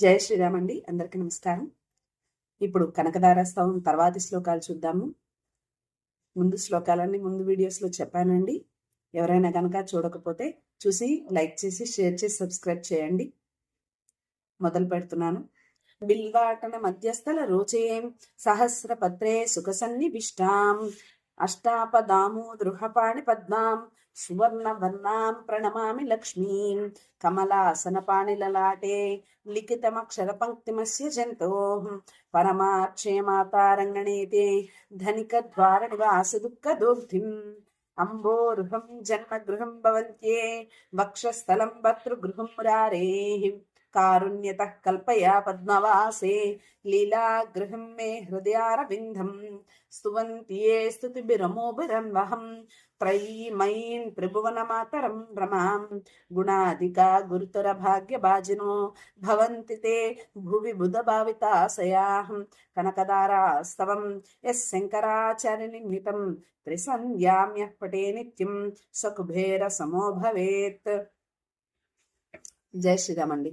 జయ శ్రీరామ్ అండి. అందరికీ నమస్కారం. ఇప్పుడు కనకదారస్తవం తర్వాతి శ్లోకాలు చూద్దాము. ముందు శ్లోకాలన్నీ ముందు వీడియోస్లో చెప్పానండి. ఎవరైనా కనుక చూడకపోతే చూసి లైక్ చేసి షేర్ చేసి సబ్స్క్రైబ్ చేయండి. మొదలు పెడుతున్నాను. బిల్వాటన మధ్యస్థల రోచేం సహస్రపత్రే సుఖ సన్నివిష్టాం అష్టాపదాము దృహపాణి పద్మాం సువర్ణవర్ణాం ప్రణమామి లక్ష్మీం. కమలాసనపాణిలలాటే లిఖితమక్షరపంక్తిమస్య జంతో. పరమాక్షే మాతారంగణేతే ధనికద్వార నివాస దుఃఖ దోగ్ధిం అంబోరుహం జన్మగృహం భవంత్యే వక్షస్థలం భర్తృగృహం കാരുണ്യത കൽപ്പയ പത്മവാസേ ലീലാഗൃഹം മേ ഹൃദയാരവിന്ദം സ്തുവന്തിയേ സ്തുതിബിരമോബിരം വഹം ത്രയീമയീൻ ത്രിഭുവനമാതരം ഭ്രമാം ഗുണാധിക ഗുരുതര ഭാഗ്യഭാജിനോ ഭവന്തി തേ ഭുവി ബുധഭാവിതാശയാഹം കനകദാരാസ്തവം യസ് ശങ്കരാചാര്യനിമിതം ത്രിസന്ധ്യാമ്യ പട്ടേ നിത്യം സകുബേര സമോ ഭവേത് జై శ్రీరామండి